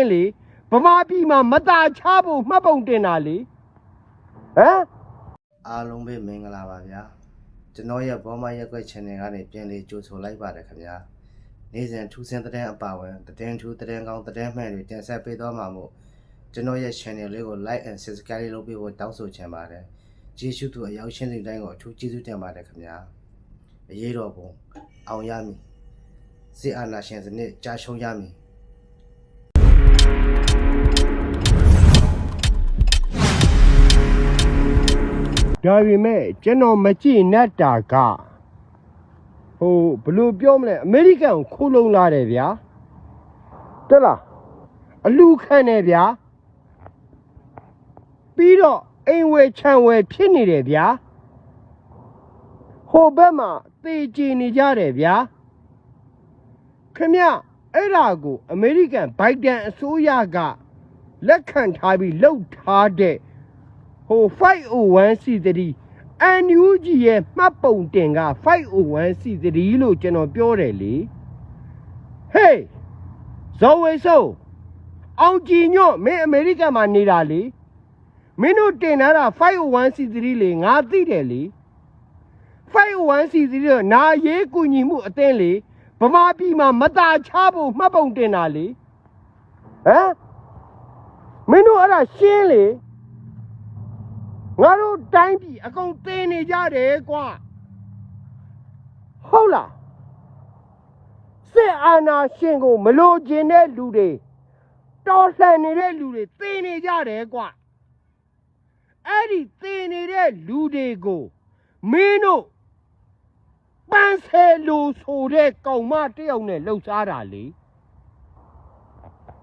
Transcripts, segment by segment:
င်းလေဗမာပြည်မှာမตาချဖို့မှတ်ပုံတင်တာလေဟမ်အားလုံးပဲမင်္ဂလာပါဗျာကျွန်တော်ရဲ့ဘောမရက်ွက် channel ကနေပြန်လေးကြိုဆိုလိုက်ပါတယ်ခင်ဗျာနေ့စဉ်ထူးဆန်းတဲ့တဲ့အပါဝင်တဲ့ထူးတဲ့ကောင်းတဲ့မှန်တွေတင်ဆက်ပေးသွားမှာမို့ကျွန်တော်ရဲ့ channel လေးကို like and subscribe လုပ်ပေးဖို့တောင်းဆိုချင်ပါတယ်ကျေးဇူးသူအရောက်ရှင်းတဲ့တိုင်းကိုအထူးကျေးဇူးတင်ပါတယ်ခင်ဗျာအရေးတော်ပုံအောင်ရမည်စစ်အာဏာရှင်စနစ်ကြာရှုံးရမည် ဒါပေမဲ့ကျွန်တော်မကြည့်နဲ့တာကဟိုဘယ်လိုပြောမလဲအမေရိကန်ကိုခိုးလုံလာတယ်ဗျာတက်လားအလူခံတယ်ဗျာပြီးတော့အိမ်ဝယ်ခြံဝယ်ဖြစ်နေတယ်ဗျာဟိုဘက်မှာသေချေနေကြတယ်ဗျာခင်ဗျ အဲ့ဒါကိုအမေရိကန်ဘိုင်ဒန်အစိုးရကလက်ခံထားပြီးလှုပ်ထားတဲ့ဟို 501c3 NUG ရဲ့မှတ်ပုံတင်က 501c3 လို့ကျွန်တော်ပြောတယ်လေဟေးဇော်ဝေဆိုးအောင်ကြည်ညွတ်မင်းအမေရိကန်မှာနေတာလေမင်းတို့တင်ထားတာ 501c3 လေငါသိတယ်လေ 501c3 တော့နာရေးကူညီမှုအသင်းလေ ဗမာပြည်မှာမตาချဖို့မှတ်ပုံတင်တာလေဟမ်မင်းတို့အဲ့ဒါရှင်းလေငါတို့တိုင်းပြည်အကုန်သိနေကြတယ်ကွာဟုတ်လားစစ်အာဏာရှင်ကိုမလိုချင်တဲ့လူတွေတော်လှန်နေတဲ့လူတွေသိနေကြတယ်ကွာအဲ့ဒီသိနေတဲ့လူတွေကိုမင်းတို့ ပန်းဆယ်လူဆိုတဲ့ကောင်မတစ်ယောက်နဲ့လှုပ်ရှားတာလေ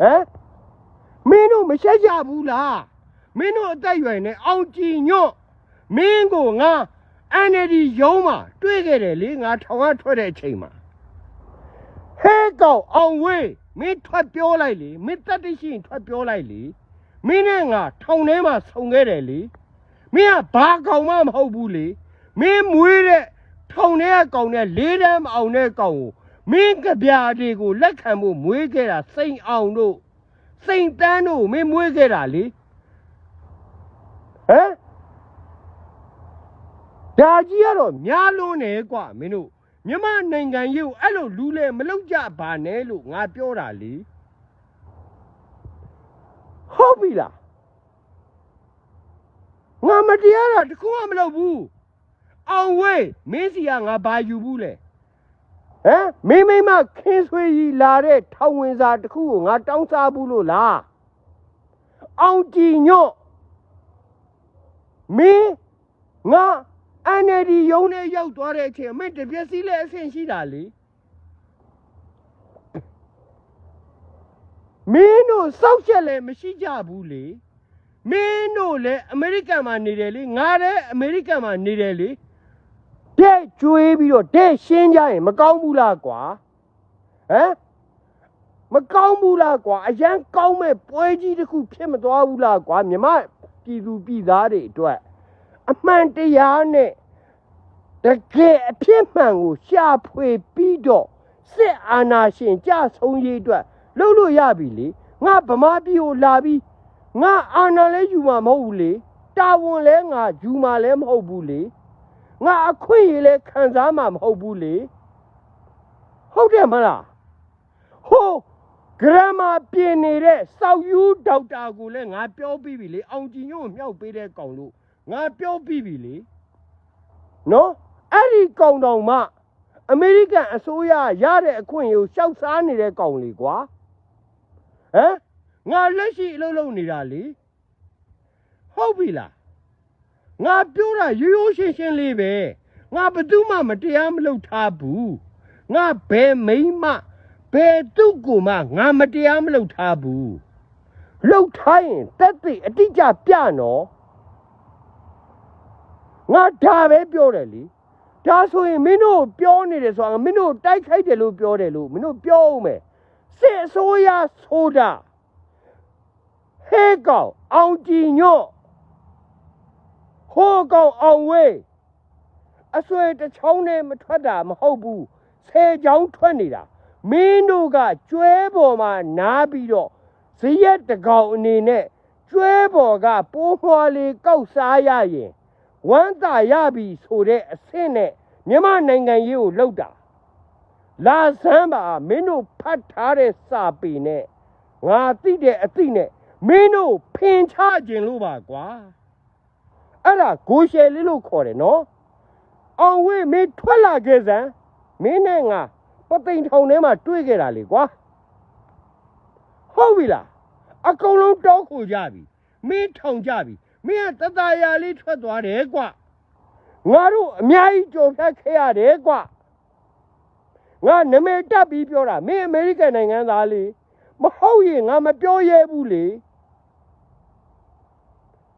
ဟမ်မင်းတို့မရှက်ကြဘူးလားမင်းတို့အသက်အရွယ်နဲ့အောင်ကြည်ညွတ်မင်းကိုငါ NLD ရုံးမှာတွေ့ခဲ့တယ်လေငါထောင်ကထွက်တဲ့အချိန်မှာဟဲကောင်အောင်ဝေးမင်းထွက်ပြောလိုက်လေမင်းတက်တရှိရင်ထွက်ပြောလိုက်လေမင်းနဲ့ငါထောင်ထဲမှာဆုံခဲ့တယ်လေမင်းကဘာကောင်မှမဟုတ်ဘူးလေမင်းမွေးတဲ့ ထောင်ထဲကကောင်နဲ့လေးတန်းမအောင်တဲ့ကောင်ကိုမင်းကဗျာတွေကိုလက်ခံဖို့မွေးခဲ့တာစိန်အောင်တို့စိန်တန်းတို့ကိုမင်းမွေးခဲ့တာလေဟမ်ဒါကြီးကတော့များလွန်းတယ်ကွာမင်းတို့မြမနိုင်ငံရေးကိုအဲ့လိုလူလဲမလောက်ကြပါနဲ့လို့ငါပြောတာလေဟုတ်ပြီလားငါမတရားတာတခုမှမလုပ်ဘူး အောင်ဝေးမင်းစီကငါဘာယူဘူးလဲဟမ်မင်းမိမခင်းဆွေကြီးလာတဲ့ထောင်ဝင်စာတစ်ခုကိုငါတောင်းစားဘူးလို့လားအောင်ကြည်ညွတ်မင်းငါ NLD ရုံးနဲ့ရောက်သွားတဲ့အချိန်အမင်းတပြက်စီးလဲအဆင်ရှိတာလေမင်းတို့စောက်ချက်လည်းမရှိကြဘူးလေမင်းတို့လည်းအမေရိကန်မှာနေတယ်လေငါလည်းအမေရိကန်မှာနေတယ်လေ တဲ့ကျွေးပြီးတော့တဲ့ရှင်းကြရင်မကောင်းဘူးလားကွာဟမ်မကောင်းဘူးလားကွာအရန်ကောင်းမဲ့ပွဲကြီးတစ်ခုဖြစ်မသွားဘူးလားကွာမြမပြည်သူပြည်သားတွေအတွက်အမှန်တရားနဲ့တကယ်အဖြစ်မှန်ကိုရှာဖွေပြီးတော့စစ်အာဏာရှင်ကြဆုံးရေးအတွက်လုပ်လို့ရပြီလေငါဗမာပြည်ကိုလာပြီးငါအာဏာလဲယူမှာမဟုတ်ဘူးလေတာဝန်လဲငါယူမှာလဲမဟုတ်ဘူးလေ ငါအခွင့်အရေးလဲခံစားမှာမဟုတ်ဘူးလေဟုတ်တယ်မလားဟိုးဂရမပြင်နေတဲ့စောက်ယူဒေါက်တာကိုလည်းငါပြောပြီးပြီလေအောင်ကြည်ညို့ကိုမြောက်ပေးတဲ့ကောင်လို့ငါပြောပြီးပြီလေနော်အဲ့ဒီကောင်တော်မှအမေရိကန်အစိုးရရတဲ့အခွင့်အရေးကိုရှောက်စားနေတဲ့ကောင်လေကွာဟမ်ငါလက်ရှိအလုပ်လုပ်နေတာလေဟုတ်ပြီလား ငါပြောတာရိုးရိုးရှင်းရှင်းလေးပဲငါဘယ်သူမှမတရားမလုပ်ထားဘူးငါဘယ်မိမ့်မဘယ်သူ့ကိုမှငါမတရားမလုပ်ထားဘူးလှုပ်ထားရင်တက်သိအတိအကျပြနော်ငါဒါပဲပြောတယ်လေဒါဆိုရင်မင်းတို့ပြောနေတယ်ဆိုတာမင်းတို့တိုက်ခိုက်တယ်လို့ပြောတယ်လို့မင်းတို့ပြောအောင်မယ်စစ်အစိုးရဆိုတာဟဲကောင်အောင်ကြည်ညော့ ဟိုးကောင်အောင်ဝေးအဆွေတစ်ချောင်းနဲ့မထွက်တာမဟုတ်ဘူးဆယ်ချောင်းထွက်နေတာမင်းတို့ကကျွဲပေါ်မှာနားပြီးတော့ဇရက်တကောင်အနေနဲ့ကျွဲပေါ်ကပိုးမွှားလေးကောက်စားရရင်ဝမ်းသာရပြီဆိုတဲ့အဆင့်နဲ့မြန်မာနိုင်ငံရေးကိုလှုပ်တာလာဆန်းပါမင်းတို့ဖတ်ထားတဲ့စာပေနဲ့ငါသိတဲ့အသိနဲ့မင်းတို့ဖင်ချခြင်းလို့ပါကွာ အဲ့ဒါဂိုရှယ်လေးလို့ခေါ်တယ်နော်အောင်ဝေးမင်းထွက်လာခဲ့စမ်းမင်းနဲ့ငါပသိမ်ထောင်ထဲမှာတွေ့ခဲ့တာလေကွာဟုတ်ပြီလားအကုန်လုံးတောခုကြပြီမင်းထောင်ကြပြီမင်းကတတရာလေးထွက်သွားတယ်ကွာငါတို့အများကြီးကြုံဖြတ်ခဲ့ရတယ်ကွာငါနမေတက်ပြီးပြောတာမင်းအမေရိကန်နိုင်ငံသားလေမဟုတ်ရင်ငါမပြောရဲဘူးလေ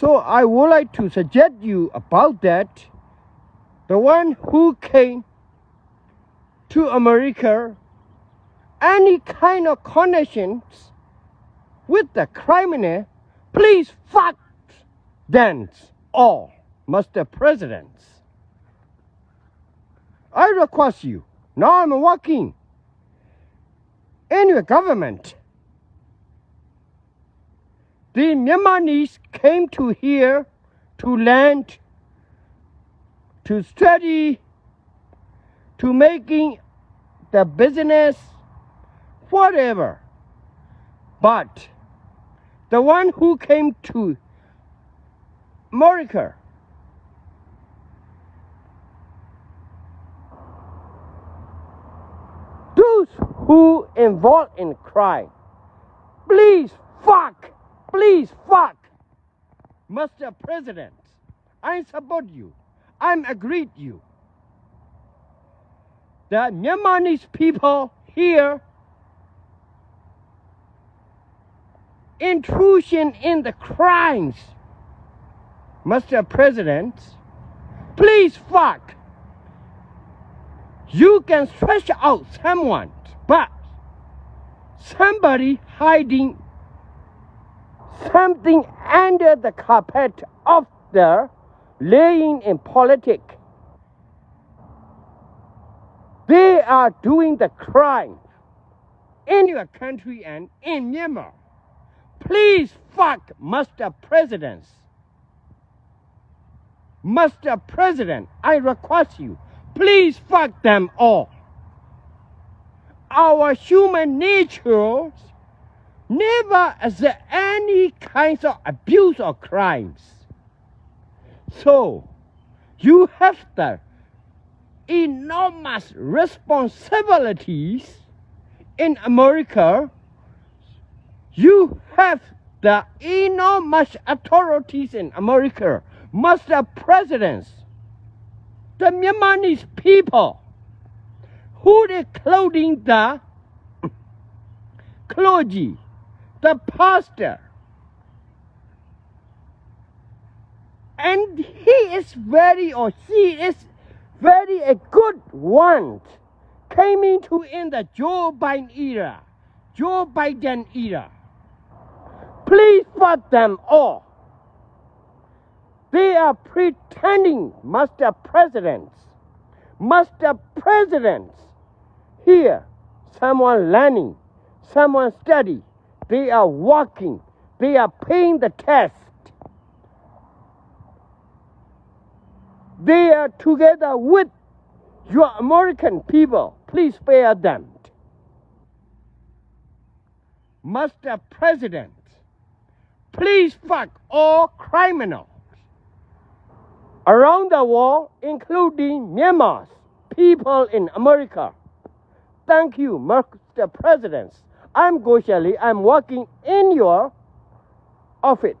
So I would like to suggest you about that. The one who came to America, any kind of connections with the criminal, please fuck them all, Mr. President. I request you, now I'm working in your government. The Myanmarese came to here to land, to study, to making the business, whatever. But the one who came to America those who involved in crime please fuck please fuck Mr. President I support you I'm agreed you the Myanmarese people here intrusion in the crimes. Mr. President, please fuck. You can stretch out someone, but somebody hiding something under the carpet of the laying in politics. They are doing the crime in your country and in Myanmar. Please fuck Mr. President. Mr. President, I request you, please fuck them all. Our human nature never is there any kinds of abuse or crimes. So, you have the enormous responsibilities in America you have the enormous authorities in America, must Mr. Presidents, the Myanmarese people, who they clothing the clergy, the pastor, and he is very or she is very a good one, came into in the Joe Biden era, Joe Biden era. Please fuck them all. They are pretending, master Presidents. Master Presidents. Here, someone learning, someone study. They are working. They are paying the test. They are together with your American people. Please spare them. Mr. President, please fuck all criminals around the world, including Myanmar's people in America. Thank you, Mr. President. I'm Goshali. I'm working in your office.